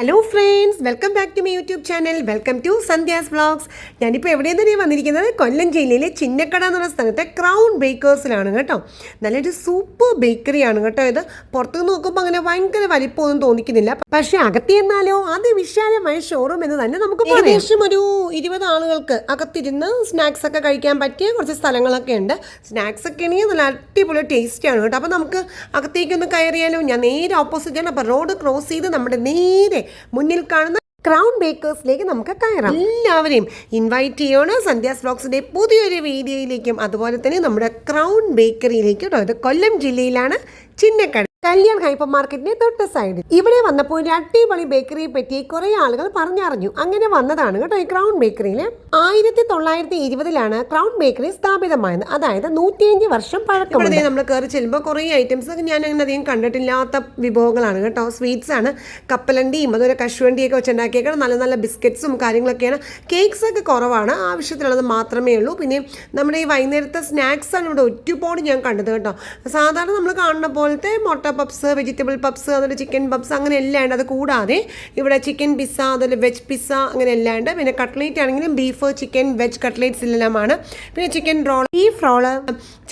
Hello friends welcome back to my YouTube channel welcome to Sandhya's vlogs ഞാനിപ്പോൾ എവിടെ തന്നെയാണ് വന്നിരിക്കുന്നത്? കൊല്ലം ജില്ലയിലെ ചിന്നക്കട എന്ന് സ്ഥലത്തെ ക്രൗൺ ബേക്കേഴ്സിലാണ് കേട്ടോ. നല്ലൊരു സൂപ്പർ ബേക്കറിയാണ് കേട്ടോ ഇത്. പുറത്ത് നോക്കുമ്പോൾ അങ്ങനെ ഭയങ്കര വലിപ്പമൊന്നും തോന്നിക്കുന്നില്ല. പക്ഷേ അകത്തി എന്നാലോ അതിവിശാലമായ ഷോറൂം എന്ന് തന്നെ നമുക്ക്. ഏകദേശം ഒരു ഇരുപത് ആളുകൾക്ക് അകത്തിരുന്ന് സ്നാക്സ് ഒക്കെ കഴിക്കാൻ പറ്റിയ കുറച്ച് സ്ഥലങ്ങളൊക്കെ ഉണ്ട്. സ്നാക്സ് ഒക്കെ ആണെങ്കിൽ നല്ല അടിപൊളി ടേസ്റ്റിയാണ് കേട്ടോ. അപ്പോൾ നമുക്ക് അകത്തേക്കൊന്ന് കയറിയാലോ? ഞാൻ നേരെ ഓപ്പോസിറ്റാണ് അപ്പോൾ റോഡ് ക്രോസ് ചെയ്ത് നമ്മുടെ നേരെ മുന്നിൽ കാണുന്ന ക്രൗൺ ബേക്കേഴ്സിലേക്ക് നമുക്ക് കയറാം. എല്ലാവരെയും ഇൻവൈറ്റ് ചെയ്യണം. സന്ധ്യാസ് വ്ളോഗ്സിന്റെ പുതിയൊരു വീഡിയോയിലേക്കും അതുപോലെ തന്നെ നമ്മുടെ ക്രൗൺ ബേക്കറിയിലേക്കും കേട്ടോ. ഇത് കൊല്ലം ജില്ലയിലാണ് ചിന്നക്കട. കല്യാൺ ഹൈപ്പർ മാർക്കറ്റിന്റെ തൊട്ട സൈഡിൽ. ഇവിടെ വന്നപ്പോൾ ഒരു അടിപൊളി ബേക്കറിയെ പറ്റി കുറെ ആളുകൾ പറഞ്ഞറിഞ്ഞു. അങ്ങനെ വന്നതാണ് കേട്ടോ ഈ ക്രൗൺ ബേക്കറിയിൽ ആയിരത്തി തൊള്ളായിരത്തി ഇരുപതിലാണ് ക്രൗൺ ബേക്കറി സ്ഥാപിതമായത്. അതായത് നൂറ്റിയഞ്ച് വർഷം പഴക്കം നമ്മൾ കയറി ചെല്ലുമ്പോൾ കുറേ ഐറ്റംസ് ഞാൻ അങ്ങനെ അധികം കണ്ടിട്ടില്ലാത്ത വിഭവങ്ങളാണ് കേട്ടോ. സ്വീറ്റ്സ് ആണ് കപ്പലണ്ടിയും അതുപോലെ കശുവണ്ടിയൊക്കെ വെച്ചുണ്ടാക്കിയേക്കണം നല്ല നല്ല ബിസ്ക്കറ്റ്സും കാര്യങ്ങളൊക്കെയാണ്. കേക്ക്സ് ഒക്കെ കുറവാണ് ആവശ്യത്തിനുള്ളത് മാത്രമേ ഉള്ളൂ. പിന്നെ നമ്മുടെ ഈ വൈകുന്നേരത്തെ സ്നാക്സ് ആണ് ഇവിടെ ഒരുപാട് ഞാൻ കണ്ടത് കേട്ടോ. സാധാരണ നമ്മൾ കാണുന്ന പോലത്തെ മുട്ട പപ്സ് വെജിറ്റബിൾ പപ്സ് അതുപോലെ ചിക്കൻ പപ്സ് അങ്ങനെ എല്ലാം ഉണ്ട്. അത് കൂടാതെ ഇവിടെ ചിക്കൻ പിസ്സ അതുപോലെ വെജ് പിസ്സ അങ്ങനെ എല്ലാം ഉണ്ട്. പിന്നെ കട്ട്ലേറ്റ് ആണെങ്കിലും ബീഫ് ചിക്കൻ വെജ് കട്ട്ലേറ്റ്സ് എല്ലാമാണ് പിന്നെ chicken roll beef roll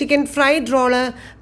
chicken fried roll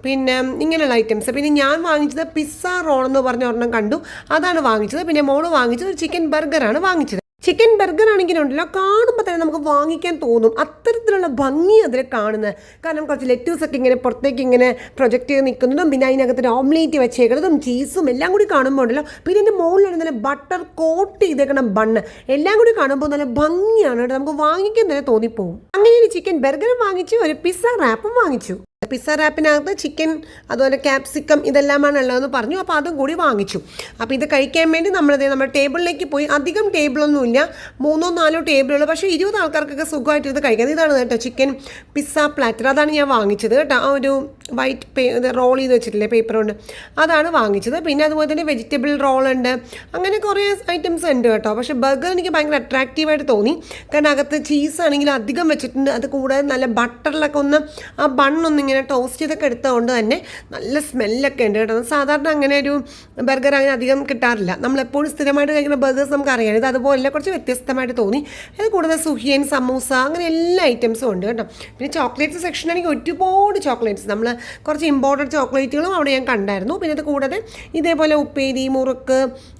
പിന്നെ ഇങ്ങനെയുള്ള ഐറ്റംസ്. പിന്നെ ഞാൻ വാങ്ങിച്ചത് പിസ്സ റോൾ എന്ന് പറഞ്ഞ ഒരെണ്ണം കണ്ടു. അതാണ് വാങ്ങിച്ചത്. പിന്നെ മോൾ വാങ്ങിച്ചത് ഒരു ചിക്കൻ ബർഗറാണ് വാങ്ങിച്ചത്. ചിക്കൻ ബർഗർ ആണെങ്കിലും ഉണ്ടല്ലോ കാണുമ്പോൾ തന്നെ നമുക്ക് വാങ്ങിക്കാൻ തോന്നും. അത്തരത്തിലുള്ള ഭംഗി അതിൽ കാണുന്നത് കാരണം കുറച്ച് ലെറ്റൂസ് ഒക്കെ ഇങ്ങനെ പുറത്തേക്ക് ഇങ്ങനെ പ്രൊജക്റ്റ് ചെയ്ത് നിൽക്കുന്നതും പിന്നെ അതിനകത്ത് ഓംലേറ്റ് വെച്ചേക്കുന്നതും ചീസും എല്ലാം കൂടി കാണുമ്പോൾ ഉണ്ടല്ലോ. പിന്നെ എന്റെ മുകളിലാണ് നല്ല ബട്ടർ കോട്ട് ചെയ്തേക്കണ ബണ്ണ് എല്ലാം കൂടി കാണുമ്പോൾ നല്ല ഭംഗിയാണ് കേട്ടോ. നമുക്ക് വാങ്ങിക്കാൻ തന്നെ തോന്നിപ്പോവും. അങ്ങനെ ഒരു ചിക്കൻ ബർഗറും വാങ്ങിച്ചു ഒരു പിസ്സ റാപ്പും വാങ്ങിച്ചു. പിസ്സ റാപ്പിനകത്ത് ചിക്കൻ അതുപോലെ ക്യാപ്സിക്കം ഇതെല്ലാമാണ് ഉള്ളതെന്ന് പറഞ്ഞു. അപ്പോൾ അതും കൂടി വാങ്ങിച്ചു. അപ്പോൾ ഇത് കഴിക്കാൻ വേണ്ടി നമ്മളത് നമ്മുടെ ടേബിളിലേക്ക് പോയി. അധികം ടേബിളൊന്നുമില്ല. മൂന്നോ നാലോ ടേബിളുകൾ പക്ഷേ ഇരുപത് ആൾക്കാർക്കൊക്കെ സുഖമായിട്ട് ഇത് കഴിക്കാം. ഇതാണ് കേട്ടോ ചിക്കൻ പിസ്സ പ്ലാറ്റർ അതാണ് ഞാൻ വാങ്ങിച്ചത് കേട്ടോ. ആ ഒരു വൈറ്റ് പേ റോൾ ചെയ്ത് വെച്ചിട്ടില്ലേ പേപ്പർ കൊണ്ട്. അതാണ് വാങ്ങിച്ചത്. പിന്നെ അതുപോലെ തന്നെ വെജിറ്റബിൾ റോൾ ഉണ്ട്. അങ്ങനെ കുറേ ഐറ്റംസ് ഉണ്ട് കേട്ടോ. പക്ഷേ ബർഗർ എനിക്ക് ഭയങ്കര അട്രാക്റ്റീവായിട്ട് തോന്നി. കാരണം അകത്ത് ചീസ് ആണെങ്കിൽ അധികം വെച്ചിട്ടുണ്ട്. അത് കൂടാതെ നല്ല ബട്ടറിലൊക്കെ ഒന്ന് ആ ബണ്ണൊന്ന് ഇങ്ങനെ ടോസ്റ്റ് ചെയ്തൊക്കെ എടുത്തതുകൊണ്ട് തന്നെ നല്ല സ്മെല്ലൊക്കെ ഉണ്ട് കേട്ടോ. സാധാരണ അങ്ങനെ ഒരു ബർഗർ അങ്ങനെ അധികം കിട്ടാറില്ല. നമ്മളെപ്പോഴും സ്ഥിരമായിട്ട് കഴിക്കുന്ന ബർഗേഴ്സ് നമുക്ക് അറിയാം. ഇത് അതുപോലെ കുറച്ച് വ്യത്യസ്തമായിട്ട് തോന്നി. അത് കൂടാതെ സുഹിയൻ സമൂസ അങ്ങനെ എല്ലാ ഐറ്റംസും ഉണ്ട് കേട്ടോ. പിന്നെ ചോക്ലേറ്റ്സ് സെക്ഷൻ ആണെങ്കിൽ ഒരുപാട് ചോക്ലേറ്റ്സ് നമ്മൾ കുറച്ച് ഇമ്പോർട്ടന്റ് ചോക്ലേറ്റുകളും അവിടെ ഞാൻ കണ്ടായിരുന്നു. പിന്നെ അത് കൂടാതെ ഇതേപോലെ ഉപ്പേരി മുറുക്ക്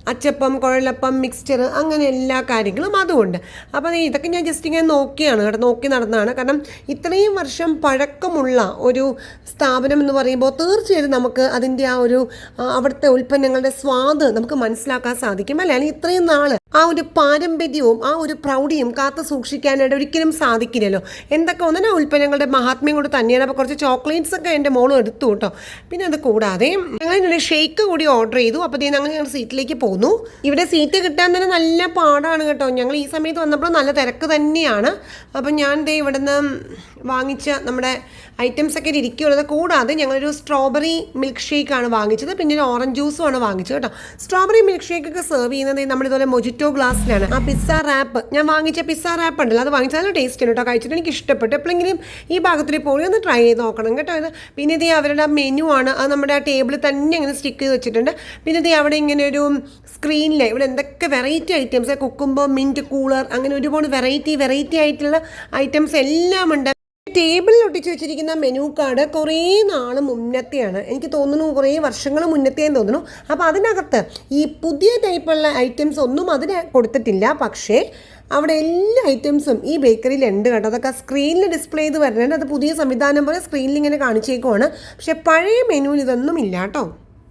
അച്ചപ്പം കുഴലപ്പം മിക്സ്ചർ അങ്ങനെ എല്ലാ കാര്യങ്ങളും അതുമുണ്ട്. അപ്പോൾ ഇതൊക്കെ ഞാൻ ജസ്റ്റ് ഇങ്ങനെ നോക്കിയാണ് കേട്ടോ നോക്കി നടന്നതാണ് കാരണം ഇത്രയും വർഷം പഴക്കമുള്ള ഒരു സ്ഥാപനം എന്ന് പറയുമ്പോൾ തീർച്ചയായിട്ടും നമുക്ക് അതിന്റെ ആ ഒരു അവിടുത്തെ ഉൽപ്പന്നങ്ങളുടെ സ്വാദ് നമുക്ക് മനസ്സിലാക്കാൻ സാധിക്കും. അല്ലേ? അല്ലെങ്കിൽ ഇത്രയും നാൾ ആ ഒരു പാരമ്പര്യവും ആ ഒരു പ്രൗഢിയും കാത്തു സൂക്ഷിക്കാനായിട്ട് ഒരിക്കലും സാധിക്കില്ലല്ലോ. എന്തൊക്കെ ഒന്നിനാ ഉൽപ്പന്നങ്ങളുടെ മഹാത്മ്യം കൂടെ തന്നെയാണ് അപ്പോൾ കുറച്ച് ചോക്ലേറ്റ്സ് ഒക്കെ എന്റെ മോളും എടുത്തു കേട്ടോ. പിന്നെ അത് കൂടാതെ ഞങ്ങൾ ഷേക്ക് കൂടി ഓർഡർ ചെയ്തു. അപ്പോൾ ദേ ഞങ്ങൾ ഞങ്ങൾ സീറ്റിലേക്ക് പോന്നു. ഇവിടെ സീറ്റ് കിട്ടാൻ തന്നെ നല്ല പാടാണ് കേട്ടോ. ഞങ്ങൾ ഈ സമയത്ത് വന്നപ്പോൾ നല്ല തിരക്ക് തന്നെയാണ്. അപ്പം ഞാൻ ദേ ഇവിടുന്ന് വാങ്ങിച്ച നമ്മുടെ ഐറ്റംസ് ഒക്കെ ഇരിക്കുള്ളത് കൂടാതെ ഞങ്ങളൊരു സ്ട്രോബെറി മിൽക്ക് ഷേക്കാണ് വാങ്ങിച്ചത്. പിന്നെ ഒരു ഓറഞ്ച് ജ്യൂസും ആണ് വാങ്ങിച്ചത് കേട്ടോ. സ്ട്രോബെറി മിൽക്ക് ഷേക്ക് ഒക്കെ സെർവ് ചെയ്യുന്നത് നമ്മളിതുപോലെ മൊജിറ്റോ ഗ്ലാസ്സിലാണ് ആ പിസ്സ റാപ്പ് ഞാൻ വാങ്ങിച്ച പിസ്സ റാപ്പ് ഉണ്ടല്ലോ അത് വാങ്ങിച്ചാൽ നല്ല ടേസ്റ്റ് ഉണ്ട് കേട്ടോ. കഴിച്ചിട്ട് എനിക്ക് ഇഷ്ടപ്പെട്ടു. എപ്പോഴെങ്കിലും ഈ ഭാഗത്തിൽ പോയി ഒന്ന് ട്രൈ ചെയ്ത് നോക്കണം കേട്ടോ ഇത്. പിന്നെ ഇത് അവരുടെ മെനു ആണ്. അത് നമ്മുടെ ആ ടേബിളിൽ തന്നെ ഇങ്ങനെ സ്റ്റിക്ക് ചെയ്ത് വെച്ചിട്ടുണ്ട്. പിന്നെ ഇത് അവിടെ ഇങ്ങനെ ഒരു സ്ക്രീനിൽ ഇവിടെ എന്തൊക്കെ variety items cucumber mint cooler അങ്ങനെ ഒരുപാട് വെറൈറ്റി വെറൈറ്റി ആയിട്ടുള്ള ഐറ്റംസ് എല്ലാം ഉണ്ട് ടേബിളിൽ ഒട്ടിച്ച് വെച്ചിരിക്കുന്ന മെനു കാർഡ് കുറേ നാൾ മുന്നത്തെയാണ്. എനിക്ക് തോന്നുന്നു കുറേ വർഷങ്ങൾ മുന്നത്തെയെന്ന് തോന്നുന്നു. അപ്പോൾ അതിനകത്ത് ഈ പുതിയ ടൈപ്പുള്ള ഐറ്റംസ് ഒന്നും അതിന് കൊടുത്തിട്ടില്ല. പക്ഷേ അവിടെ എല്ലാ ഐറ്റംസും ഈ ബേക്കറിയിൽ ഉണ്ട് കേട്ടോ. അതൊക്കെ സ്ക്രീനിൽ ഡിസ്പ്ലേ ചെയ്ത് വരുന്നുണ്ട് അത് പുതിയ സംവിധാനം പോലെ സ്ക്രീനിൽ ഇങ്ങനെ കാണിച്ചേക്കുവാണ്. പക്ഷേ പഴയ മെനുവിൽ ഇതൊന്നും ഇല്ല കേട്ടോ.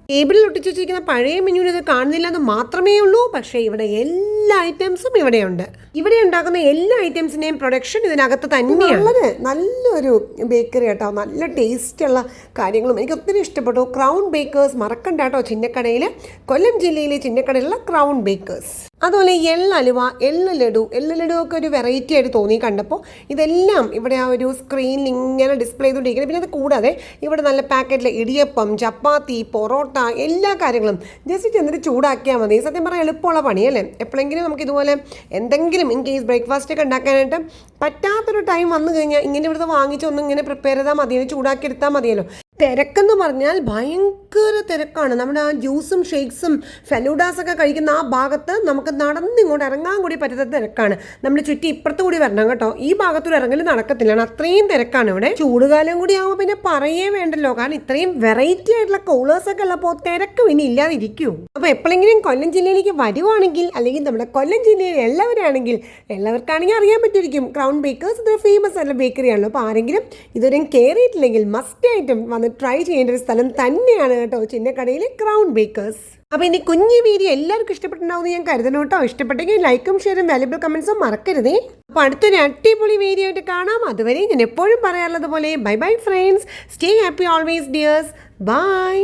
ടേബിളിൽ ഒട്ടിച്ചു വെച്ചിരിക്കുന്ന പഴയ മെനുവിൽ ഇത് കാണുന്നില്ല എന്ന് മാത്രമേ ഉള്ളൂ. പക്ഷേ ഇവിടെ എല്ലാ ഐറ്റംസും ഇവിടെയുണ്ട്. ഇവിടെ ഉണ്ടാക്കുന്ന എല്ലാ ഐറ്റംസിന്റെയും പ്രൊഡക്ഷൻ ഇതിനകത്ത് തന്നെയാണ്. നല്ലൊരു ബേക്കറി കേട്ടോ. നല്ല ടേസ്റ്റുള്ള കാര്യങ്ങളും എനിക്ക് ഒത്തിരി ഇഷ്ടപ്പെട്ടു. ക്രൗൺ ബേക്കേഴ്സ് മറക്കണ്ട കേട്ടോ ചിന്നക്കടയിൽ കൊല്ലം ജില്ലയിലെ ചിന്നക്കടയിലുള്ള ക്രൗൺ ബേക്കേഴ്സ്. അതുപോലെ എള്ളലുവ എള്ള് ലഡു എള്ള് ലഡു ഒക്കെ ഒരു വെറൈറ്റി ആയിട്ട് തോന്നി കണ്ടപ്പോൾ ഇതെല്ലാം ഇവിടെ ആ ഒരു സ്ക്രീനിൽ ഇങ്ങനെ ഡിസ്പ്ലേ ചെയ്തുകൊണ്ടിരിക്കുന്നത് പിന്നെ അത് കൂടാതെ ഇവിടെ നല്ല പാക്കറ്റിലെ ഇടിയപ്പം ചപ്പാത്തി പൊറോട്ട എല്ലാ കാര്യങ്ങളും ജസ്റ്റ് ചെന്നിട്ട് ചൂടാക്കിയാൽ മതി. സത്യം പറഞ്ഞാൽ എളുപ്പമുള്ള പണിയല്ലേ? എപ്പോഴെങ്കിലും നമുക്ക് ഇതുപോലെ എന്തെങ്കിലും ഇൻ കേസ് ബ്രേക്ക്ഫാസ്റ്റ് ഒക്കെ ഉണ്ടാക്കാനായിട്ട് പറ്റാത്തൊരു ടൈം വന്നു കഴിഞ്ഞാൽ ഇങ്ങനെ ഇവിടുത്തെ വാങ്ങിച്ചൊന്നും ഇങ്ങനെ പ്രിപ്പയർ ചെയ്താൽ മതിയല്ലോ ചൂടാക്കി എടുത്താൽ മതിയല്ലോ. തിരക്കെന്ന് പറഞ്ഞാൽ ഭയങ്കര തിരക്കാണ്. നമ്മുടെ ആ ജ്യൂസും ഷേക്സും ഫെലൂഡാസൊക്കെ കഴിക്കുന്ന ആ ഭാഗത്ത് നമുക്ക് നടന്നിങ്ങോട്ട് ഇറങ്ങാൻ കൂടി പറ്റാത്ത തിരക്കാണ്. നമ്മൾ ചുറ്റി ഇപ്പുറത്ത് കൂടി വരണം കേട്ടോ. ഈ ഭാഗത്തൂടെ ഇറങ്ങൽ നടക്കത്തില്ല. അത്രയും തിരക്കാണ് ഇവിടെ. ചൂടുകാലം കൂടി ആകുമ്പോൾ പിന്നെ പറയേ വേണ്ടല്ലോ. കാരണം ഇത്രയും വെറൈറ്റി ആയിട്ടുള്ള കോളേഴ്സൊക്കെ ഉള്ളപ്പോൾ തിരക്ക് പിന്നെ ഇല്ലാതിരിക്കൂ. അപ്പോൾ എപ്പോഴെങ്കിലും കൊല്ലം ജില്ലയിലേക്ക് വരുവാണെങ്കിൽ അല്ലെങ്കിൽ നമ്മുടെ കൊല്ലം ജില്ലയിൽ എല്ലാവരാണെങ്കിൽ എല്ലാവർക്കാണെങ്കിൽ അറിയാൻ പറ്റിയിരിക്കും. ക്രൗൺ ബേക്കേഴ്സ് ഇതൊരു ഫേമസ് ആയിട്ടുള്ള ബേക്കറി ആണല്ലോ. അപ്പോൾ ആരെങ്കിലും ഇതുവരെയും കയറിയിട്ടില്ലെങ്കിൽ മസ്റ്റ് ആയിട്ടും വന്ന് ട്രൈ ചെയ്യേണ്ട ഒരു സ്ഥലം തന്നെയാണ് കേട്ടോ ചിന്നക്കടയിലെ ക്രൗൺ ബേക്കേഴ്സ് അപ്പോൾ ഇനി കുഞ്ഞു വീഡിയോ എല്ലാവർക്കും ഇഷ്ടപ്പെട്ടുണ്ടാവും ഞാൻ കരുതണം കേട്ടോ. ഇഷ്ടപ്പെട്ടെങ്കിൽ ലൈക്കും ഷെയറും വാല്യുബിൾ കമൻസും മറക്കരുതേ. അപ്പോൾ അടുത്തൊരു അടിപൊളി വീഡിയോ ആയിട്ട് കാണാം. അതുവരെ ഞാൻ എപ്പോഴും പറയാറുള്ളത് പോലെ bye bye friends stay happy always dears bye